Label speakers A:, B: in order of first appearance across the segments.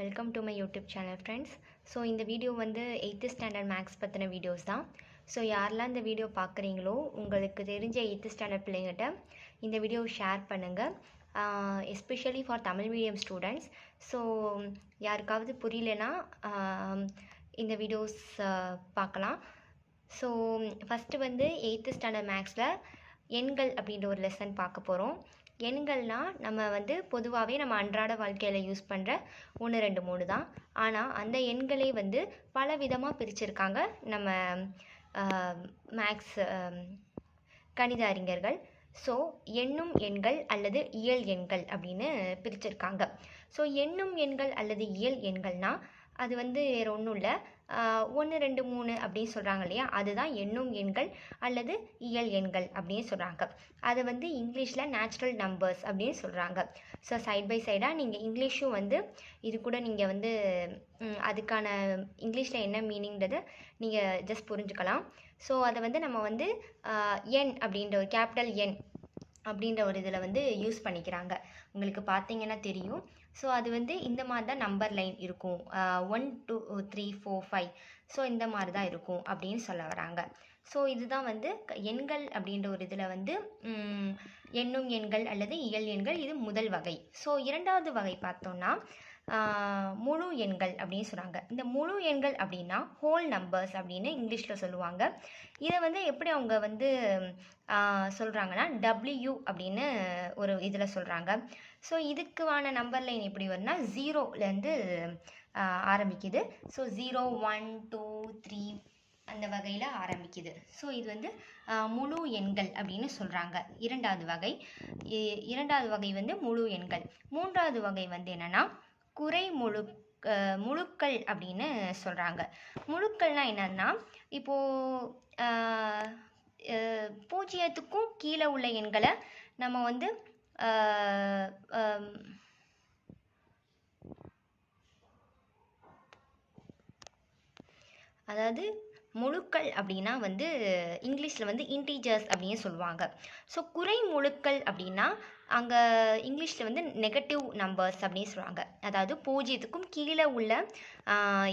A: Welcome to my YouTube channel friends so இந்த video வந்து eighth standard maths பற்றின videos தான். ஸோ யாரெல்லாம் இந்த வீடியோ பார்க்குறீங்களோ உங்களுக்கு தெரிஞ்ச எயித்து ஸ்டாண்டர்ட் பிள்ளைங்கிட்ட இந்த வீடியோ ஷேர் பண்ணுங்கள் especially for Tamil medium students so யாருக்காவது புரியலனா இந்த வீடியோஸ் பார்க்கலாம். ஸோ ஃபஸ்ட்டு வந்து எயித்து ஸ்டாண்டர்ட் மேக்ஸில் எண்கள் அப்படின்ற ஒரு லெசன் பார்க்க போகிறோம் எண்கள்னால் நம்ம வந்து பொதுவாகவே நம்ம அன்றாட வாழ்க்கையில் யூஸ் பண்ணுற ஒன்று ரெண்டு மூணு தான். ஆனால் அந்த எண்களே வந்து பல விதமாக பிரிச்சிருக்காங்க நம்ம மேக்ஸ் கணித அறிஞர்கள். ஸோ எண்ணும் எண்கள் அல்லது இயல் எண்கள் அப்படின்னு பிரிச்சிருக்காங்க. ஸோ எண்ணும் எண்கள் அல்லது இயல் எண்கள்னால் அது வந்து வேறு ஒன்றும் இல்லை. ஒன்று ரெண்டு மூணு அப்படின்னு சொல்கிறாங்க இல்லையா? அதுதான் எண்ணும் எண்கள் அல்லது இயல் எண்கள் அப்படின்னு சொல்கிறாங்க அதை வந்து இங்கிலீஷில் நேச்சுரல் நம்பர்ஸ் அப்படின்னு சொல்கிறாங்க ஸோ சைட் பை சைடாக நீங்கள் இங்கிலீஷும் வந்து இது கூட நீங்கள் வந்து அதுக்கான இங்கிலீஷில் என்ன மீனிங்கிறத நீங்கள் ஜஸ்ட் புரிஞ்சுக்கலாம். ஸோ அதை வந்து நம்ம வந்து எண் அப்படின்ற ஒரு கேபிட்டல் எண் அப்படின்ற ஒரு இதில் வந்து யூஸ் பண்ணிக்கிறாங்க. உங்களுக்கு பார்த்தீங்கன்னா தெரியும். ஸோ அது வந்து இந்த மாதிரி தான் நம்பர் லைன் இருக்கும் one two three four five so இந்த மாதிரி தான் இருக்கும் அப்படின்னு சொல்ல வராங்க. ஸோ இதுதான் வந்து க- எண்கள் அப்படின்ற ஒரு இதில் வந்து எண்ணும் எண்கள் அல்லது இயல் எண்கள். இது முதல் வகை. ஸோ இரண்டாவது வகை பார்த்தோன்னா முழு எண்கள் அப்படின்னு சொல்கிறாங்க இந்த முழு எண்கள் அப்படின்னா ஹோல் நம்பர்ஸ் அப்படின்னு இங்கிலீஷில் சொல்லுவாங்க. இதை வந்து எப்படி அவங்க வந்து சொல்கிறாங்கன்னா டபிள்யூ அப்படின்னு ஒரு இதில் சொல்கிறாங்க ஸோ இதுக்குவான நம்பர் லைன் எப்படி வரும்னா ஜீரோலேருந்து ஆரம்பிக்குது. So zero one two three அந்த வகையில் ஆரம்பிக்குது. ஸோ இது வந்து முழு எண்கள் அப்படின்னு சொல்கிறாங்க இரண்டாவது வகை. இ- இரண்டாவது வகை வந்து முழு எண்கள். மூன்றாவது வகை வந்து என்னென்னா குறை முழு முழுக்கள் அப்படின்னு சொல்கிறாங்க முழுக்கள்னால் என்னன்னா இப்போது பூஜ்ஜியத்துக்கும் கீழே உள்ள எண்களை நம்ம வந்து அதாவது முழுக்கள் அப்படின்னா வந்து இங்கிலீஷில் வந்து இன்டீஜர்ஸ் அப்படின்னு சொல்லுவாங்க. ஸோ குறை முழுக்கள் அப்படின்னா அங்கே இங்கிலீஷில் வந்து நெகட்டிவ் நம்பர்ஸ் அப்படின்னு சொல்லுவாங்க. அதாவது பூஜ்ஜியத்துக்கும் கீழே உள்ள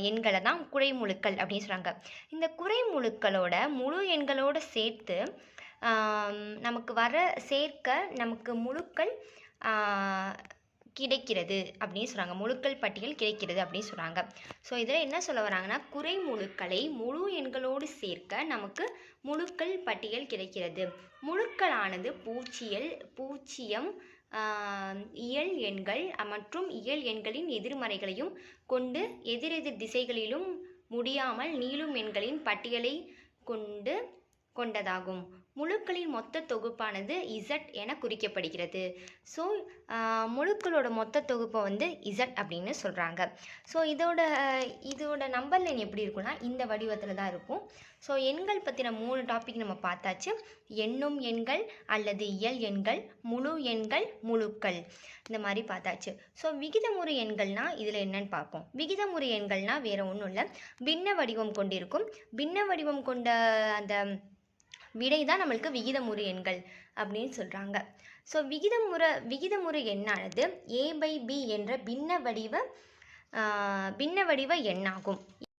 A: எண்களை தான் குறை முழுக்கள் அப்படின்னு சொல்கிறாங்க இந்த குறை முழுக்களோட முழு எண்களோடு சேர்த்து நமக்கு வர சேர்க்க நமக்கு முழுக்கள் கிடைக்கிறது அப்படின்னு சொல்கிறாங்க முழுக்கள் பட்டியல் கிடைக்கிறது அப்படின்னு சொல்கிறாங்க ஸோ இதில் என்ன சொல்ல வராங்கன்னா குறை முழுக்களை முழு எண்களோடு சேர்க்க நமக்கு முழுக்கள் பட்டியல் கிடைக்கிறது. முழுக்களானது பூச்சியல் பூச்சியம் இயல் எண்கள் மற்றும் இயல் எண்களின் எதிர்மறைகளையும் கொண்டு எதிரெதிர் திசைகளிலும் முடியாமல் நீளும் எண்களின் பட்டியலை கொண்டு கொண்டதாகும். முழுக்களின் மொத்த தொகுப்பானது இசட் என குறிக்கப்படுகிறது. ஸோ முழுக்களோட மொத்த தொகுப்பை வந்து இசட் அப்படின்னு சொல்கிறாங்க ஸோ இதோட இதோட நம்பர் லைன் எப்படி இருக்கும்னா இந்த வடிவத்தில் தான் இருக்கும். ஸோ எண்கள் பற்றின மூணு டாபிக் நம்ம பார்த்தாச்சு. எண்ணும் எண்கள் அல்லது இயல் எண்கள் முழு எண்கள் முழுக்கள். இந்த மாதிரி பார்த்தாச்சு. ஸோ விகிதமுறு எண்கள்னால் இதில் என்னன்னு பார்ப்போம். விகிதமுறு எண்கள்னால் வேறு ஒன்றும் இல்லை. பின்ன வடிவம் கொண்டிருக்கும். பின்ன வடிவம் கொண்ட அந்த விடை தான் நம்மளுக்கு விகிதமுறு எண்கள் அப்படின்னு சொல்கிறாங்க ஸோ விகிதமுறை விகிதமுறு எண்ணானது ஏ பை பி என்ற பின்ன வடிவ பின்ன வடிவ எண்ணாகும்.